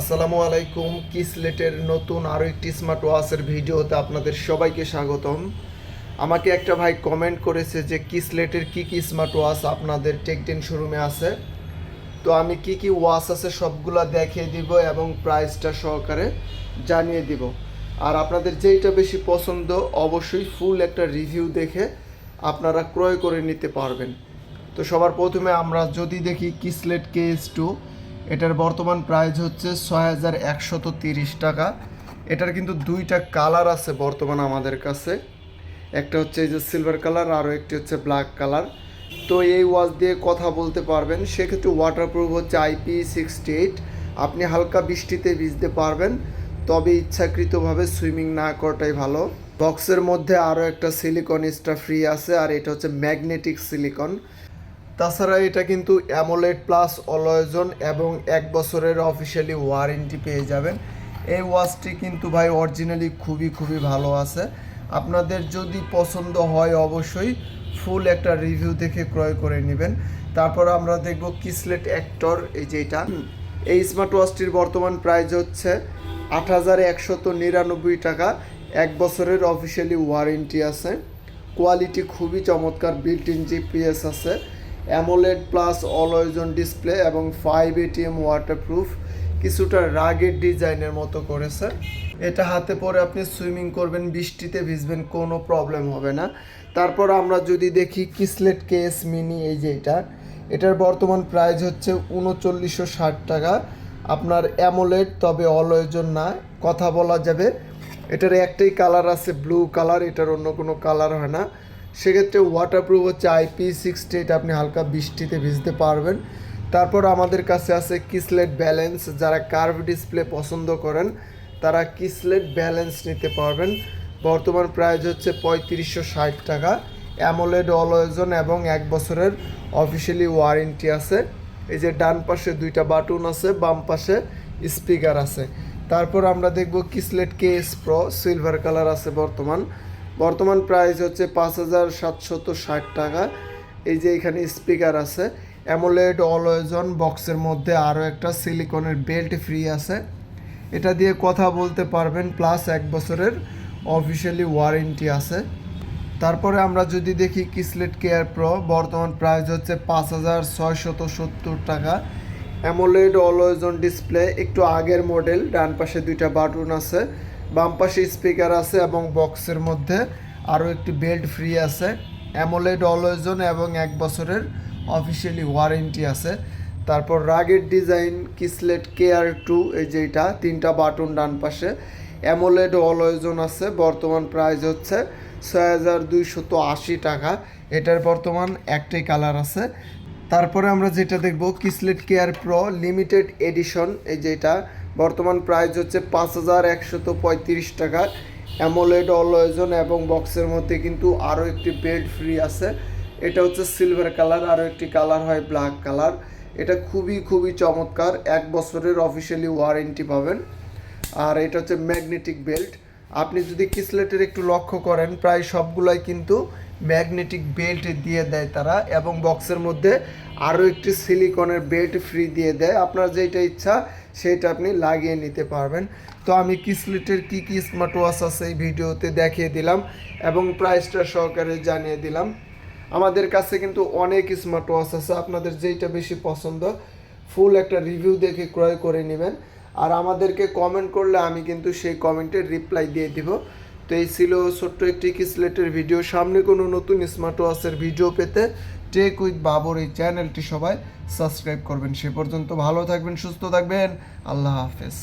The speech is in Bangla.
আসসালামু আলাইকুম, কিসলেটের নতুন আরও একটি স্মার্ট ওয়াচের ভিডিওতে আপনাদের সবাইকে স্বাগতম। আমাকে একটা ভাই কমেন্ট করেছে যে কিসলেটের কি কি স্মার্ট ওয়াচ আপনাদের টেকটেন শোরুমে আছে। তো আমি কি কি ওয়াচ আছে সবগুলা দেখিয়ে দিব এবং প্রাইসটা সহকারে জানিয়ে দিব। আর আপনাদের যেইটা বেশি পছন্দ, অবশ্যই ফুল একটা রিভিউ দেখে আপনারা ক্রয় করে নিতে পারবেন। তো সবার প্রথমে আমরা যদি দেখি কিসলেট কেএস টু এটার বর্তমান প্রাইস হচ্ছে ছয় হাজার একশত তিরিশ টাকা। এটার কিন্তু দুইটা কালার আছে বর্তমান আমাদের কাছে। একটা হচ্ছে এই যে সিলভার কালার আরও একটি হচ্ছে ব্ল্যাক কালার তো এই ওয়াচ দিয়ে কথা বলতে পারবেন, সেক্ষেত্রে ওয়াটারপ্রুফ হচ্ছে আইপি সিক্সটি এইট আপনি হালকা বৃষ্টিতে ভিজতে পারবেন, তবে ইচ্ছাকৃতভাবে সুইমিং না করাটাই ভালো। বক্সের মধ্যে আরও একটা সিলিকন এক্সট্রা ফ্রি আছে, আর এটা হচ্ছে ম্যাগনেটিক সিলিকন তাছাড়া এটা কিন্তু অ্যামোলেড প্লাস অলয়জন এবং এক বছরের অফিসিয়ালি ওয়ারেন্টি পেয়ে যাবেন। এই ওয়াচটি কিন্তু ভাই অরিজিনালি খুবই খুবই ভালো আছে। আপনাদের যদি পছন্দ হয় অবশ্যই ফুল একটা রিভিউ দেখে ক্রয় করে নেবেন। তারপর আমরা দেখব কিসলেট অ্যাক্টর এই যে এটা। এই স্মার্ট ওয়াচটির বর্তমান প্রাইস হচ্ছে আট হাজার একশত নিরানব্বই টাকা। এক বছরের অফিসিয়ালি ওয়ারেন্টি আছে। কোয়ালিটি খুবই চমৎকার বিল্ট ইন জিপিএস আছে। AMOLED plus always on display এবং ফাইভ এটিএম ওয়াটারপ্রুফ কিছুটা রাগের ডিজাইনের মতো করেছে। এটা হাতে পরে আপনি সুইমিং করবেন, বৃষ্টিতে ভিজবেন, কোনো প্রবলেম হবে না। তারপর আমরা যদি দেখি কিসলেট কেস মিনি, এই যে এটা। এটার বর্তমান প্রাইস হচ্ছে উনচল্লিশশো ষাট টাকা। আপনার অ্যামোলেড, তবে অলওয়েজন না, কথা বলা যাবে। এটার একটাই কালার আছে, ব্লু কালার, এটার অন্য কোনো কালার হয় না। সেক্ষেত্রে ওয়াটারপ্রুফ হচ্ছে আইপি সিক্সটি এইট আপনি হালকা বৃষ্টিতে ভিজতে পারবেন। তারপর আমাদের কাছে আছে কিসলেট ব্যালেন্স যারা কার্ভ ডিসপ্লে পছন্দ করেন, তারা কিসলেট ব্যালেন্স নিতে পারবেন। বর্তমান প্রাইস হচ্ছে পঁয়ত্রিশশো ষাট টাকা। অ্যামোলেড অলওয়েজন এবং এক বছরের অফিসিয়ালি ওয়ারেন্টি আছে। এই যে ডান পাশে দুইটা বাটন আছে, বাম পাশে স্পিকার আছে। তারপর আমরা দেখব Kieslect KS pro silver colour আছে বর্তমান। বর্তমান প্রাইস হচ্ছে পাঁচ হাজার সাতশত ষাট টাকা। এই যে এখানে স্পিকার আছে, অ্যামোলেড অলওয়েজন বক্সের মধ্যে আরও একটা সিলিকনের বেল্ট ফ্রি আছে। এটা দিয়ে কথা বলতে পারবেন, প্লাস এক বছরের অফিসিয়ালি ওয়ারেন্টি আছে। তারপরে আমরা যদি দেখি কিসলেট কেয়ার প্রো, বর্তমান প্রাইস হচ্ছে পাঁচ হাজার ছয়শত সত্তর টাকা। অ্যামোলেড অলওয়েজন ডিসপ্লে, একটু আগের মডেল, ডান পাশে দুইটা বাটন আছে। বাম পাশে স্পিকার আছে এবং বক্সের মধ্যে আরও একটি বেল্ট ফ্রি আছে। অ্যামোলেড অলওয়েজন এবং এক বছরের অফিসিয়ালি ওয়ারেন্টি আছে। তারপর রাগের ডিজাইন কিসলেট কেয়ার টু এই যেটা তিনটা বাটন ডান পাশে। অ্যামোলেড অলওয়েজন আছে, বর্তমান প্রাইস হচ্ছে ছয় হাজার দুইশত আশি টাকা। এটার বর্তমান একটাই কালার আছে তারপরে আমরা যেটা দেখব Kieslect care pro limited edition এই যেটা বর্তমান প্রাইস হচ্ছে পাঁচ হাজার একশত পঁয়ত্রিশ টাকা। অ্যামোলেড অলওয়েজন এবং বক্সের মধ্যে কিন্তু আরও একটি বেল্ট ফ্রি আছে। এটা হচ্ছে সিলভার কালার আরও একটি কালার হয় ব্ল্যাক কালার এটা খুবই খুবই চমৎকার। এক বছরের অফিসিয়ালি ওয়ারেন্টি পাবেন। আর এটা হচ্ছে ম্যাগনেটিক বেল্ট আপনি যদি কিসলেটের একটু লক্ষ্য করেন, প্রায় সবগুলাই কিন্তু ম্যাগনেটিক বেল্ট দিয়ে দেয় তারা এবং বক্সের মধ্যে আরও একটি সিলিকনের বেল্ট ফ্রি দিয়ে দেয়। আপনার যেটা ইচ্ছা সেটা আপনি লাগিয়ে নিতে পারবেন। তো আমি কিসলেটের কী কী স্মার্ট ওয়াচ আছে এই ভিডিওতে দেখিয়ে দিলাম এবং প্রাইসটা সহকারে জানিয়ে দিলাম। আমাদের কাছে কিন্তু অনেক স্মার্ট ওয়াচ আছে, আপনাদের যেইটা বেশি পছন্দ, ফুল একটা রিভিউ দেখে ক্রয় করে নেবেন। আর আমাদেরকে কমেন্ট করলে আমি কিন্তু সেই কমেন্টের রিপ্লাই দিয়ে দিব। তো এই ছিল ছোট্ট একটি কিসলেটের ভিডিও সামনে কোনো নতুন স্মার্ট ওয়াচের ভিডিও পেতে টেক উইথ বাবর এই চ্যানেলটি সবাই সাবস্ক্রাইব করবেন। সে পর্যন্ত ভালো থাকবেন, সুস্থ থাকবেন। আল্লাহ হাফেজ।